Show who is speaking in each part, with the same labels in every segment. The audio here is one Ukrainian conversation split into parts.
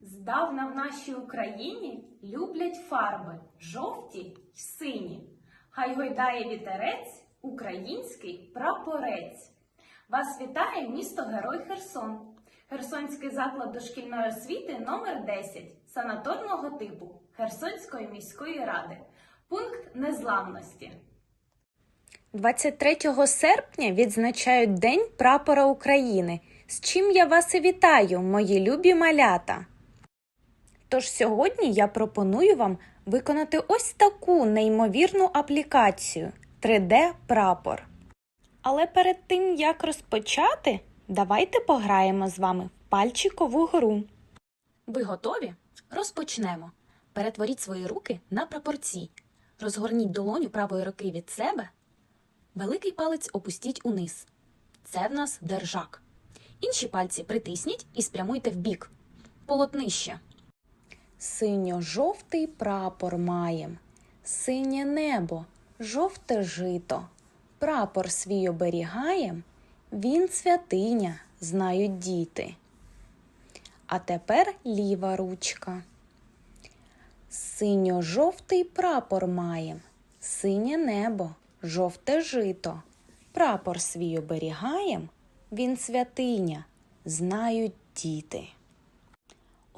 Speaker 1: Здавна в нашій Україні люблять фарби жовті й сині. Хай гойдає вітерець, український прапорець. Вас вітає місто Герой Херсон. Херсонський заклад дошкільної освіти номер 10 санаторного типу Херсонської міської ради. Пункт незламності.
Speaker 2: 23 серпня відзначають День прапора України. З чим я вас і вітаю, мої любі малята. Тож сьогодні я пропоную вам виконати ось таку неймовірну аплікацію 3D прапор. Але перед тим як розпочати, давайте пограємо з вами в пальчикову гру. Ви готові? Розпочнемо. Перетворіть свої руки на прапорці. Розгорніть долоню правої руки від себе. Великий палець опустіть униз. Це в нас держак. Інші пальці притисніть і спрямуйте вбік. Полотнище. Синьо-жовтий прапор маєм. Синє небо, жовте жито. Прапор свій оберігаєм. Він святиня, знають діти. А тепер ліва ручка. Синьо-жовтий прапор маєм. Синє небо, жовте жито. Прапор свій оберігаєм. Він святиня, знають діти.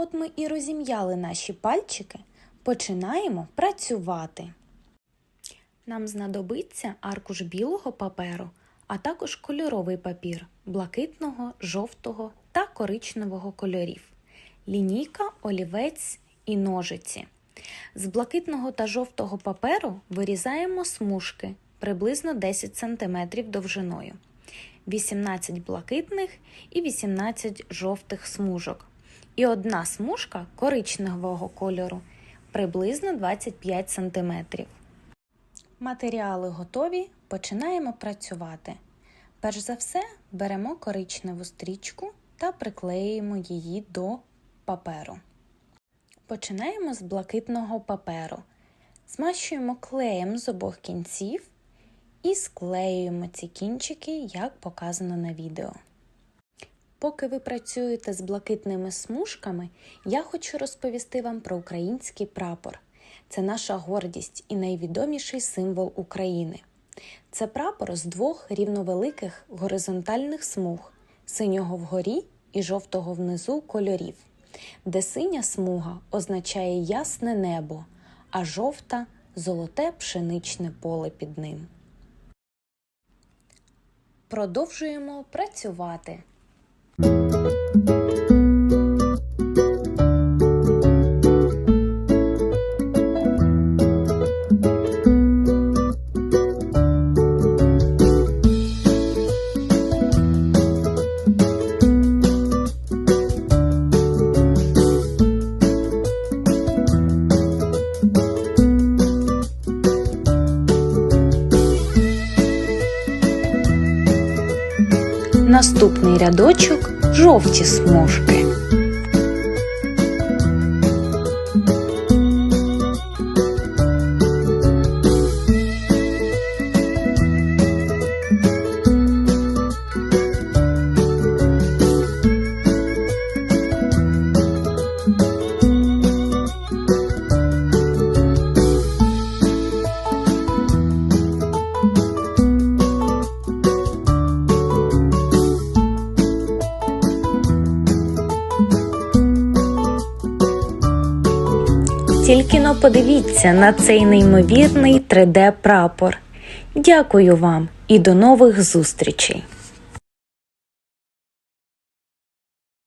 Speaker 2: От ми і розім'яли наші пальчики, починаємо працювати. Нам знадобиться аркуш білого паперу, а також кольоровий папір блакитного, жовтого та коричневого кольорів, лінійка, олівець і ножиці. З блакитного та жовтого паперу вирізаємо смужки приблизно 10 см довжиною, 18 блакитних і 18 жовтих смужок. І одна смужка коричневого кольору приблизно 25 см. Матеріали готові, починаємо працювати. Перш за все, беремо коричневу стрічку та приклеюємо її до паперу. Починаємо з блакитного паперу. Змащуємо клеєм з обох кінців і склеюємо ці кінчики, як показано на відео. Поки ви працюєте з блакитними смужками, я хочу розповісти вам про український прапор. Це наша гордість і найвідоміший символ України. Це прапор з двох рівновеликих горизонтальних смуг синього вгорі і жовтого внизу кольорів, де синя смуга означає ясне небо, а жовта золоте пшеничне поле під ним. Продовжуємо працювати. Наступний рядочок жовті смужки. Тільки но подивіться на цей неймовірний 3D прапор. Дякую вам і до нових зустрічей!